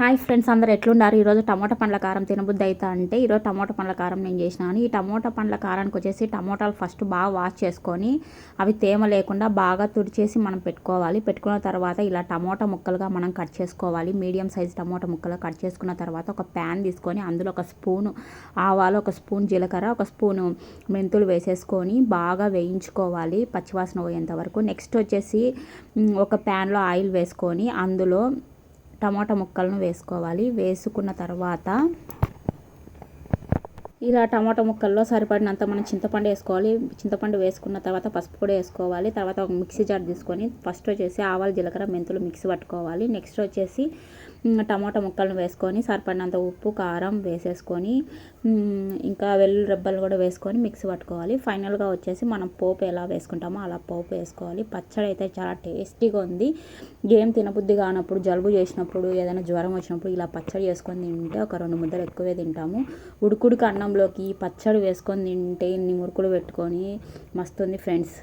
Hi friends అందరు ఎట్లున్నారు? ఈరోజు టమోటా పండ్ల కారం తినబుద్ది అవుతా అంటే ఈరోజు టమోటా పండ్ల కారం నేను చేసినాను. ఈ టమోటా పండ్ల కారానికి వచ్చేసి టమోటాలు ఫస్ట్ బాగా వాష్ చేసుకొని అవి తేమ లేకుండా బాగా తుడిచేసి మనం పెట్టుకోవాలి. పెట్టుకున్న తర్వాత ఇలా టమోటా ముక్కలుగా మనం కట్ చేసుకోవాలి. మీడియం సైజ్ టమోటా ముక్కలు కట్ చేసుకున్న తర్వాత ఒక ప్యాన్ తీసుకొని అందులో ఒక స్పూను ఆవాలు ఒక స్పూన్ జీలకర్ర ఒక స్పూను మెంతులు వేసేసుకొని బాగా వేయించుకోవాలి పచ్చివాసన పోయేంత వరకు. నెక్స్ట్ వచ్చేసి ఒక ప్యాన్లో ఆయిల్ వేసుకొని అందులో టమాటా ముక్కలను వేసుకోవాలి. వేసుకున్న తర్వాత ఇలా టమాటా ముక్కల్లో సరిపడినంత మనం చింతపండు వేసుకోవాలి. చింతపండు వేసుకున్న తర్వాత పసుపు కూడా వేసుకోవాలి. తర్వాత ఒక మిక్సీ జార్ తీసుకొని ఫస్ట్ వచ్చేసి ఆవాలు జీలకర్ర మెంతులు మిక్సీ పట్టుకోవాలి. నెక్స్ట్ వచ్చేసి టమాటా ముక్కలను వేసుకొని సరిపడినంత ఉప్పు కారం వేసేసుకొని ఇంకా వెల్లుల్లి రెబ్బలు కూడా వేసుకొని మిక్సీ పట్టుకోవాలి. ఫైనల్గా వచ్చేసి మనం పోపు ఎలా వేసుకుంటామో అలా పోపు వేసుకోవాలి. పచ్చడి అయితే చాలా టేస్టీగా ఉంది. ఏం తినబుద్ధి కానప్పుడు జలుబు చేసినప్పుడు ఏదైనా జ్వరం వచ్చినప్పుడు ఇలా పచ్చడి చేసుకొని తింటే ఒక రెండు ముద్దలు ఎక్కువే తింటాము. ఉడుకుడుకు అన్నంలోకి పచ్చడి వేసుకొని తింటే ఇన్ని మురుకులు పెట్టుకొని మస్తుంది ఫ్రెండ్స్.